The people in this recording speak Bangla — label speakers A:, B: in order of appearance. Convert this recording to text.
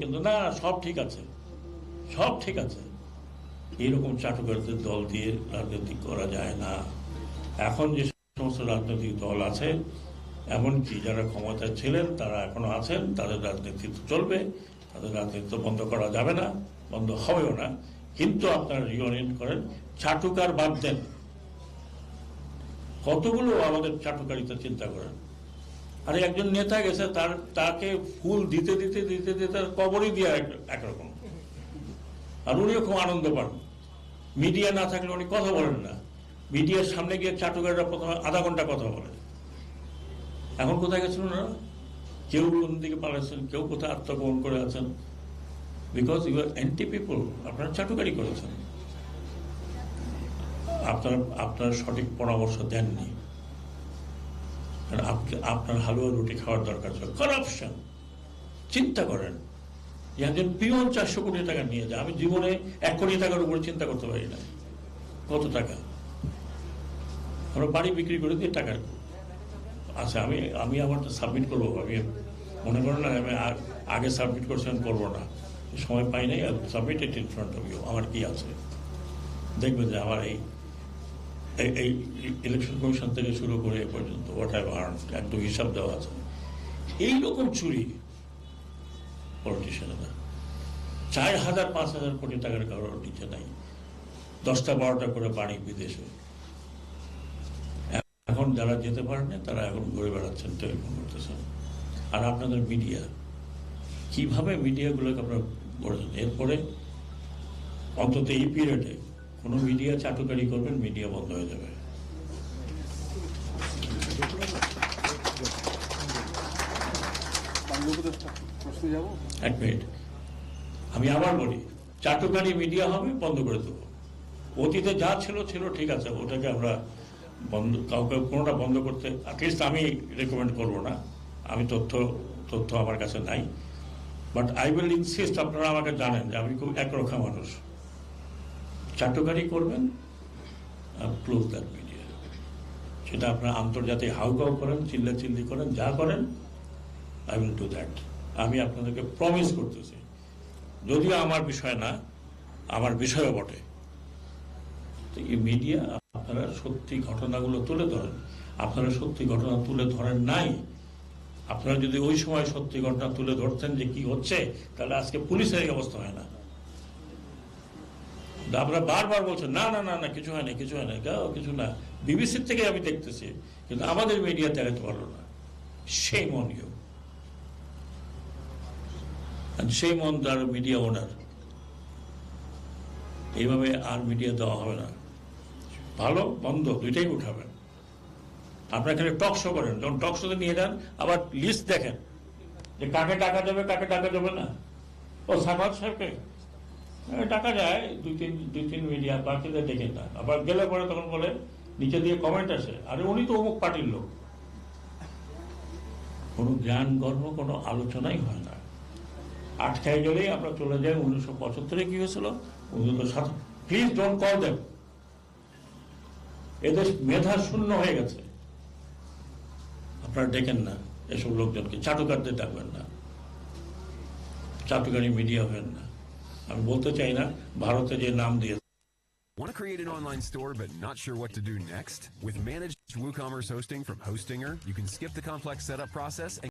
A: কিন্তু না সব ঠিক আছে। সব ঠিক আছে। এরকম চাটুকারদের দল দিয়ে রাজনীতি করা যায় না। এখন যে সমস্ত রাজনৈতিক দল আছে, এমনকি যারা ক্ষমতায় ছিলেন, তারা এখনও আছেন, তাদের রাজনীতি তো চলবে, তাদের রাজনীতি বন্ধ করা যাবে না, বন্ধ হবেও না। কিন্তু আপনারা রিওনিয়ন করেন, চাটুকার বাদ দেন। কতগুলো আমাদের চাটুকারিতা চিন্তা করেন? আরে একজন নেতা গেছে, তার, তাকে ফুল দিতে দিতে দিতে দিতে কবরই দিয়ে এক- একরকম। আর উনিও খুব আনন্দ পান। মিডিয়া না থাকলে উনি কথা বলেন না। মিডিয়ার সামনে গিয়ে চাটুকাররা প্রথমে আধা ঘণ্টা কথা বলে। এখন কোথায় গেছেন ওনারা? কেউ কোন দিকে পালাচ্ছেন, কেউ কোথায় আত্মগোপন করে আছেন? Because you are anti people আপনারা চাটুকারি করেছেন। আপনারা, আপনার সঠিক পরামর্শ দেননি। আপনি- আপনার হালুয়া রুটি খাওয়ার দরকার ছিল। করাপশন চিন্তা করেন। একজন পিওন চারশো কোটি টাকা নিয়ে যায়। আমি জীবনে এক কোটি টাকার উপরে চিন্তা করতে পারি না। কত টাকা? আমরা বাড়ি বিক্রি করে দিয়ে টাকা আচ্ছা আমি আমি আমার সাবমিট করব। আমি মনে করেন না, আমি আগে সাবমিট করছেন করব না। সময় পাই নাই submit it in front of you আমার কি আছে? দেখবেন যে আমার এই এই- ইলেকশন কমিশন থেকে শুরু করে এ পর্যন্ত হোয়াট হ্যাভ আর্ন একদম হিসাব দেওয়া আছে। এইরকম চুরি পলিটিশিয়ানরা চার হাজার, পাঁচ হাজার কোটি টাকার কারোর নিচে নাই। দশটা, বারোটা করে বাড়ি বিদেশে। এখন যারা যেতে পারেন তারা এখন ঘুরে বেড়াচ্ছেন তো টেলিফোন করতেছেন। আর আপনাদের মিডিয়া কীভাবে মিডিয়াগুলোকে আপনারা গড়েছেন এরপরে অন্তত এই পিরিয়ডে কোনো মিডিয়া চাটুকারি করবেন মিডিয়া বন্ধ হয়ে যাবে। এক মিনিট আমি আবার বলি, চাটুকারি মিডিয়া হবে, বন্ধ করে দেবো। অতীতে যা ছিল ছিল, ঠিক আছে, ওটাকে আমরা বন্ধ, কাউকে কোনোটা বন্ধ করতে অ্যাটলিস্ট আমি রেকমেন্ড করব না। আমি তথ্য তথ্য আমার কাছে নাই। বাট আই উইল ইনসিস্ট আপনারা আমাকে জানেন যে আমি খুব একরক্ষা মানুষ। চাটুকারি করবেন আর ক্লোজ দ্যাট মিডিয়া সেটা আপনারা আন্তর্জাতিক হাউকাউ করেন চিল্লা চিল্লি করেন, যা করেন আই উইল ডু দ্যাট আমি আপনাদেরকে প্রমিস করতেছি, যদিও আমার বিষয় না, আমার বিষয়ও বটে। তো এই মিডিয়া আপনারা সত্যি ঘটনাগুলো তুলে ধরেন। আপনারা সত্যি ঘটনা তুলে ধরেন নাই। আপনারা যদি ওই সময় সত্যি ঘটনা তুলে ধরতেন যে কি হচ্ছে, তাহলে আজকে পুলিশের অবস্থা হয় না। আপনারা বারবার বলছেন, না না না না, কিছু হয় না কিছু হয় না কেউ কিছু না। বিবিসির থেকে আমি দেখতেছি, কিন্তু আমাদের মিডিয়া দেখাতে পারল না। সেই মন and shame on the media owner এইভাবে আর মিডিয়া দেওয়া হবে না। ভালো, বন্ধ, দুইটাই উঠাবেন। আপনার এখানে টক শো করেন, যখন টক শোতে নিয়ে যান, আবার লিস্ট দেখেন যে কাকে টাকা দেবে, কাকে টাকা দেবে না। ও সামাদ সাহেবকে টাকা যায়, দুই তিন দুই তিন মিডিয়া বাকিদের দেখেন না আবার গেলে পরে তখন বলে, নিচে দিয়ে কমেন্ট আসে, আরে উনি তো অমুক পার্টির লোক। কোনো জ্ঞান, গর্ব, কোনো আলোচনাই হয় না। আটকায় গেলেই আমরা চলে যাই উনিশশো পঁচাত্তরে, কি হয়েছিল? উনিশশো সাত প্লিজ ডোন্ট কল দেম এদেশ মেধা শূন্য হয়ে গেছে। আপনারা ডেকেন না, এসব লোকজনকে। চাটুকারদের ডাকবেন না। চাটুকারি মিডিয়া হবেন না। আমি বলতে চাই না ভারতে যে নাম দিয়ে
B: Want to create an online store but not sure what to do next? With managed WooCommerce hosting from Hostinger, you can skip the complex setup process and